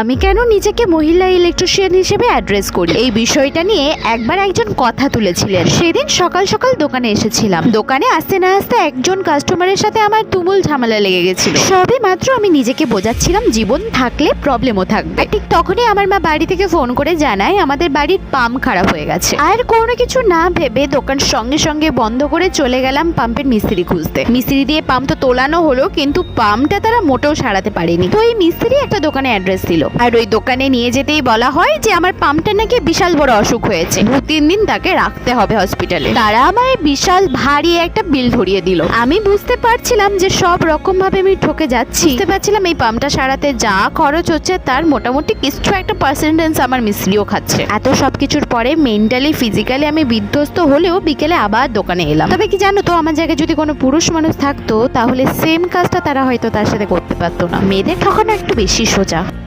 আমি কেন নিজেকে মহিলা ইলেকট্রিশিয়ান হিসেবে অ্যাড্রেস করি? এই বিষয়টা নিয়ে একবার একজন কথা তুলেছিলেন। সেদিন সকাল সকাল দোকানে এসেছিলাম। দোকানে আসতে না আসতে একজন কাস্টমারের সাথে আমার তুমুল ঝামেলা লেগে গেছিল। সবে মাত্র আমি নিজেকে বোঝাচ্ছিলাম, জীবন থাকলে প্রবলেমও থাকবে। ঠিক তখনই আমার মা বাড়ি থেকে ফোন করে জানায়, আমাদের বাড়ির পাম্প খারাপ হয়ে গেছে। আর কোনো কিছু না ভেবে দোকান সঙ্গে সঙ্গে বন্ধ করে চলে গেলাম পাম্পের মিস্ত্রি খুঁজতে। মিস্ত্রি দিয়ে পাম্প তো তোলানো হলো, কিন্তু পাম্পটা তারা মোটেও সারাতে পারেনি। তো এই মিস্ত্রি একটা দোকানে অ্যাড্রেস দিল। আর ওই দোকানে নিয়ে যেতেই বলা হয় যে আমার পাম্পটা নাকি বিশাল বড় অসুখ হয়েছে। দু, তিন দিন তাকে রাখতে হবে হসপিটালে তারা আমায় বিশাল ভারী একটা বিল ধরিয়ে দিল। আমি বুঝতে পারছিলাম যে সব রকম ভাবে আমি ঠকে যাচ্ছি। বুঝতে পারছিলাম এই পাম্পটা সারাতে যা খরচ হচ্ছে তার মোটামুটি কিছু একটা পার্সেন্টেজ আমার মিস্ত্রিও খাচ্ছে। এত সব কিছুর পরে মেন্টালি ফিজিক্যালি আমি বিধ্বস্ত হলেও বিকেলে আবার দোকানে এলাম। তবে কি জানো তো, আমার জায়গায় যদি কোনো পুরুষ মানুষ থাকতো, তাহলে সেম কাজটা তারা হয়তো তার সাথে করতে পারতো না। মেয়েদের ঠকানো একটু বেশি সোজা।